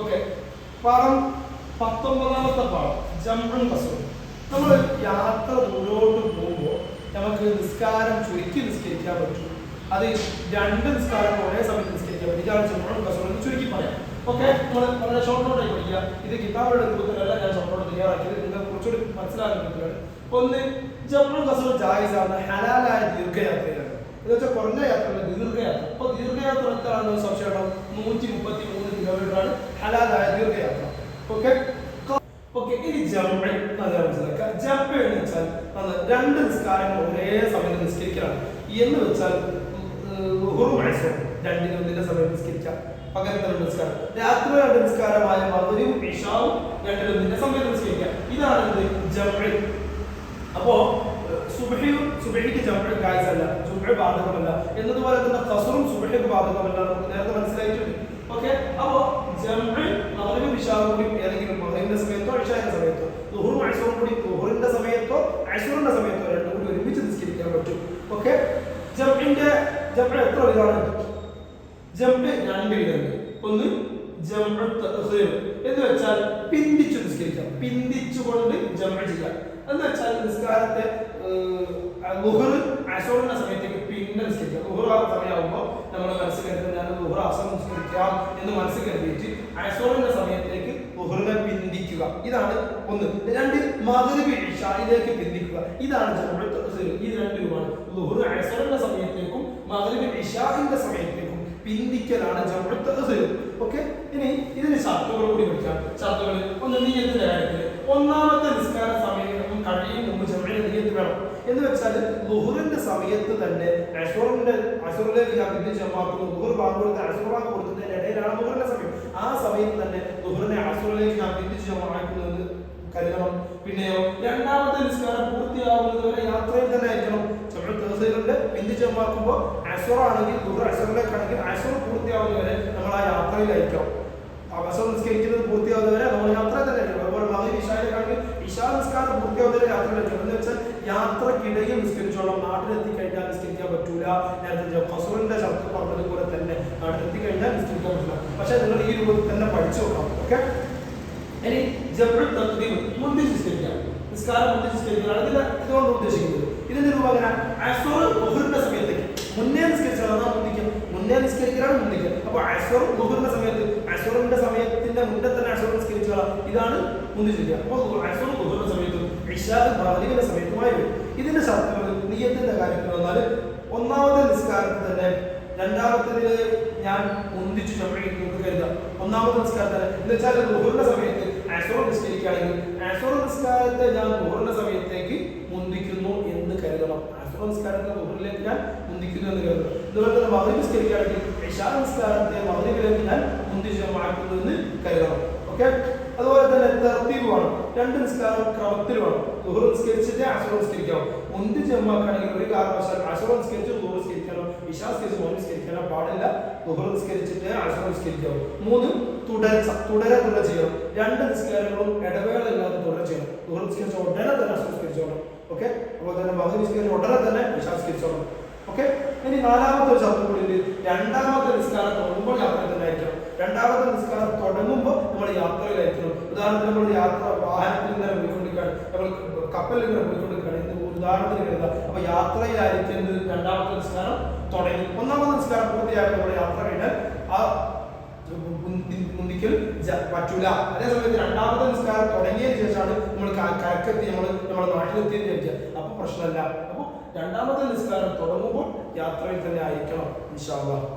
Okay പാഠം പത്തൊമ്പതാമത്തെ പാഠം. ജംബൺ കസൂർ നമ്മൾ യാത്ര ദൂരോട്ട് പോകുമ്പോൾ നമുക്ക് നിസ്കാരം ചുരുക്കി നിസ്കരിക്കാൻ പറ്റും. അത് രണ്ട് നിസ്കാരം ഒരേ സമയത്ത് നിസ്കരിക്കാൻ പറ്റും. ഇതാണ് കസൂർ എന്ന് ചുരുക്കി പറയാം. ഓക്കെ നമ്മൾ വളരെ ഷോർട്ട് നോട്ടായി പഠിക്കുക. ഇത് കിതാബുകളുടെ രൂപത്തിലല്ല ഞാൻ ഷോർട്ട് നോട്ട് തയ്യാറാക്കിയത്. നിങ്ങൾ കുറച്ചുകൂടി മനസ്സിലാക്കാൻ പറ്റുകയാണ് ഒന്ന് ജംബൺ കസൂർ ജായിസാണ്. ഹലാലായ ദീർഘയാത്രയാണ്. എന്ന് വെച്ചാൽ കുറഞ്ഞ യാത്ര ദീർഘയാത്ര. അപ്പൊ ദീർഘയാത്ര എത്രയാണ് സംശയം നൂറ്റി മുപ്പത്തി മൂന്ന് കിലോമീറ്റർ ആണ് ഹലാലായ ദീർഘയാത്ര. ഓക്കെ ഓക്കെ ഇനി ജമ്പ് മനസ്സിലാക്കുക ജമ്പ് എന്ന് വെച്ചാൽ രണ്ട് നിസ്കാരങ്ങൾ ഒരേ സമയത്ത് നിസ്കരിക്കലാണ്. എന്ന് വെച്ചാൽ മത്സരം രണ്ടിന് ഒന്നിന്റെ സമയത്ത് നിസ്കരിക്കാം. പകരത്തെ രണ്ട് നിസ്കാരം? രാത്രി രണ്ട് നിസ്കാരമായ മധുരവും ഇഷാവും രണ്ടിന് ഒന്നിന്റെ സമയത്ത് നിസ്കരിക്കാം. ഇതാണ് എന്ത്? ജമ്പ് അപ്പോ സുബഹിയും സുബഹിക്ക് ജംഅ് ഗായിസല്ല സുബഹ ബാധകമല്ല എന്നതുപോലെ തന്നെ ഖസറും സുബഹയ്ക്ക് ബാധകമല്ല നമുക്ക് നേരത്തെ മനസ്സിലായിട്ടുണ്ട്. ഓക്കെ? അപ്പോ ജംഅ് മഗ്രിബ് ഇശാവും കൂടി ഏതെങ്കിലും മഗ്രിബിന്റെ സമയത്തോ ഇഷാന്റെ സമയത്തോ ദുഹറും അസ്റും കൂടി ദുഹറിന്റെ സമയത്തോ അസ്റിന്റെ സമയത്തോ രണ്ടും കൂടി ഒരുമിച്ച് നിസ്കരിക്കാൻ പറ്റും. ഓക്കെ? ജംഇന്റെ ജംഅ് എത്ര വിധമാണ് ജമ്പ് രണ്ട് വിധമുണ്ട് ഒന്ന് എന്ന് വെച്ചാൽ പിന്തിച്ചു നിസ്കരിക്കാം. പിന്തിച്ചുകൊണ്ട് ജംഅ് ചെയ്യാം എന്ന് വെച്ചാൽ നിസ്കാരത്തെ ലുഹർ അസോറിന്റെ സമയത്തേക്ക് പിന്നെ നിസ്കരിക്കാം ലുഹർ സമയമാകുമ്പോൾ നമ്മൾ മനസ്സിൽ കരുതുന്നത് ഞാൻ ലുഹർ അസം നിസ്കരിക്കാം എന്ന് മനസ്സിൽ കരുതിയിട്ട് അസോറിന്റെ സമയത്തേക്ക് ലുഹറിനെ പിന്തിക്കുക ഇതാണ് ഒന്ന്. രണ്ട് മധുരബി ഇഷായിലേക്ക് പിന്തിക്കുക ഇതാണ് ജംഅ് ഇത് രണ്ട് രൂപമാണ്. ലുഹർ അസോറിന്റെ സമയത്തേക്കും മധുരബി ഇഷാഹിന്റെ സമയത്തേക്കും പിന്തിക്കലാണ് തഖീർ ഓക്കെ ഇനി ഇതിന് ഷർത്തുകൾ കൂടി പഠിക്കാം. ഷർത്തുകൾ ഒന്ന് നീയത്തിന്റെ കാര്യത്തിൽ ഒന്നാമത്തെ നിസ്കാര സമയം കഴിയും മുമ്പ് ചെറിയ നീയത്ത് വേണം. എന്ന് വെച്ചാൽ ലുഹറിന്റെ സമയത്ത് തന്നെ അഷുറിന്റെ അഷുറിലേക്ക് പിന്നെ ജമാക്കുന്നു ലുഹർ ബാങ്ക് കൊടുത്ത് അഷുർ കൊടുക്കുന്നതിന്റെ ഇടയിലാണ് ലുഹറിന്റെ സമയം. ആ സമയത്ത് തന്നെ ലുഹറിനെ ഞാൻ പിന്നെ ജമാക്കുന്നത് കരുതണം. പിന്നെയോ രണ്ടാമത്തെ നിസ്കാരം പൂർത്തിയാവുന്നത് വരെ യാത്രയിൽ തന്നെ ആയിരിക്കണം നമ്മൾ തേഴ്സയിലുണ്ട് പിന്തി ജമാക്കുമ്പോൾ അഷുർ ആണെങ്കിൽ ലുഹർ അഷുറിലേക്കാണെങ്കിൽ അഷുർ വരെ നമ്മൾ ആ യാത്രയിലായിരിക്കണം അവസരം നിസ്കരിക്കുന്നത് പൂർത്തിയാവുന്നവരെ നമ്മൾ യാത്ര തന്നെ അതുപോലെ മകൻ ഇഷായിലേക്കാണെങ്കിൽ ഇഷാ നിസ്കാരം പൂർത്തിയാവുന്നവരെ യാത്രയിലായിരിക്കും. എന്ന് വെച്ചാൽ യാത്രക്കിടയിൽ നിസ്കരിച്ചോളാം. നാട്ടിലെത്തി കഴിഞ്ഞാൽ നിസ്കരിക്കാൻ പറ്റൂല. നേരത്തെ ഫസൂറിന്റെ ശബ്ദം പറഞ്ഞതുപോലെ തന്നെ നാട്ടിലെത്തി കഴിഞ്ഞാൽ നിസ്കരിക്കാൻ പറ്റില്ല പക്ഷെ നിങ്ങൾ ഈ രൂപത്തിൽ തന്നെ പഠിച്ചു നോക്കാം ഓക്കെ? ഇനി ജബ്രുൽ തഖ്ദീം മുന്തി നിസ്കരിക്കാം നിസ്കാരം മുന്തി നിസ്കരിക്കുകയാണ് ഇതിൽ ഇതുകൊണ്ട് ഉദ്ദേശിക്കുന്നത്. ഇതിന്റെ രൂപം അങ്ങനെ അസോർ ബഹുറിന്റെ സമയത്തേക്ക് മുന്നേ നിസ്കരിച്ചാൽ അതാ മുന്തിക്കും മുന്നേ നിസ്കരിക്കലാണ് അസോർ ബഹുറിന്റെ സമയത്ത് അസുറിന്റെ സമയത്തിന്റെ മുന്നേ തന്നെ അസുർ നിസ്കരിച്ചോളാം ഇതാണ് മുന്തി ചിന്തിക്കുക അപ്പൊ അസുറും ബഹുറിന്റെ സമയത്തും ഇഷാദ് മഗ്രിബിന്റെ സമയത്തുമായി വരും. ഇതിന്റെ ശബ്ദങ്ങൾ നിയത്തിന്റെ കാര്യത്തിൽ വന്നാൽ ഒന്നാമത്തെ നിസ്കാരത്തിൽ തന്നെ രണ്ടാമത്തേതിൽ ഞാൻ ഒന്നിച്ചു ചമഴിക്കുന്നു കരുതാം. ഒന്നാമത്തെ നിസ്കാരത്തിൽ എന്ന് വെച്ചാൽ ലുഹറിന്റെ സമയത്ത് അസോർ നിസ്കരിക്കുകയാണെങ്കിൽ അസോർ നിസ്കാരത്തെ ഞാൻ ലുഹറിന്റെ സമയത്തേക്ക് മുന്തിക്കുന്നു എന്ന് കരുതണം അസോർ നിസ്കാരത്തെ ലുഹറിലേക്ക് ഞാൻ മുന്തിക്കുന്നു എന്ന് കരുതണം അതുപോലെ തന്നെ മകരി നിസ്കരിക്കുകയാണെങ്കിൽ ഇഷാ നിസ്കാരത്തെ മകരിലേക്ക് ഞാൻ മുന്തിച്ചു എന്ന് കരുതണം. ഓക്കെ അതുപോലെ തന്നെ തർത്തീവ് വേണം രണ്ട് നിസ്കാരം ക്രമത്തിൽ വേണം ദുഹർ നിസ്കരിച്ചിട്ട് അസുറ നിസ്കരിക്കണം മുന്തി ജമ്മാക്കാണെങ്കിൽ ഒരു കാരണവശാൽ അസുറ നിസ്കരിച്ച് ദുഹർ നിസ്കരിക്കണം. ഇഷാ നിസ്കരിച്ച് മോൻ നിസ്കരിക്കണം പാടില്ല. ദുഹർ നിസ്കരിച്ചിട്ട് അസുറ നിസ്കരിക്കണം മൂന്ന് തുടർച്ച തുടരെ തുടരെ ചെയ്യണം. രണ്ട് നിസ്കാരങ്ങളും ഇടവേള ഇല്ലാതെ തുടരെ ചെയ്യണം. ദുഹർ നിസ്കരിച്ച ഉടനെ തന്നെ അസുറ നിസ്കരിച്ചോണം. ഓക്കെ അതുപോലെ തന്നെ മകൻ നിസ്കരിച്ച ഉടനെ തന്നെ ഇഷാ നിസ്കരിച്ചോണം. ഓക്കെ ഇനി നാലാമത്തെ ചർച്ച കൂടി രണ്ടാമത്തെ നിസ്കാരം തുടങ്ങുമ്പോൾ യാത്ര തന്നെ രണ്ടാമത്തെ നിസ്കാരം തുടങ്ങുമ്പോൾ നമ്മൾ യാത്രയിലായിരിക്കണം. ഉദാഹരണത്തിന് നമ്മൾ യാത്ര വാഹനത്തിൽ ഇങ്ങനെ പോയിക്കൊണ്ടിരിക്കുകയാണ്. നമ്മൾ കപ്പലിൽ ഇങ്ങനെ പോയിക്കൊണ്ടിരിക്കുകയാണ്. ഇത് ഉദാഹരണത്തിന് കരുതുക അപ്പൊ യാത്രയിലായിരിക്കുന്നത് രണ്ടാമത്തെ നിസ്കാരം തുടങ്ങി. ഒന്നാമത്തെ നിസ്കാരം പൂർത്തിയാക്കി നമ്മൾ യാത്ര കഴിഞ്ഞാൽ ആ മുന്തിക്കൽ പറ്റൂല. അതേ സമയത്ത് രണ്ടാമത്തെ നിസ്കാരം തുടങ്ങിയ ശേഷമാണ് നമ്മൾ കരക്കെത്തി നമ്മൾ നമ്മുടെ നാട്ടിലെത്തിയെന്ന് വിചാരിക്കുക. അപ്പൊ പ്രശ്നമല്ല. അപ്പൊ രണ്ടാമത്തെ നിസ്കാരം തുടങ്ങുമ്പോൾ യാത്രയിൽ തന്നെ ആയിരിക്കണം ഇൻഷാ അല്ലാഹ്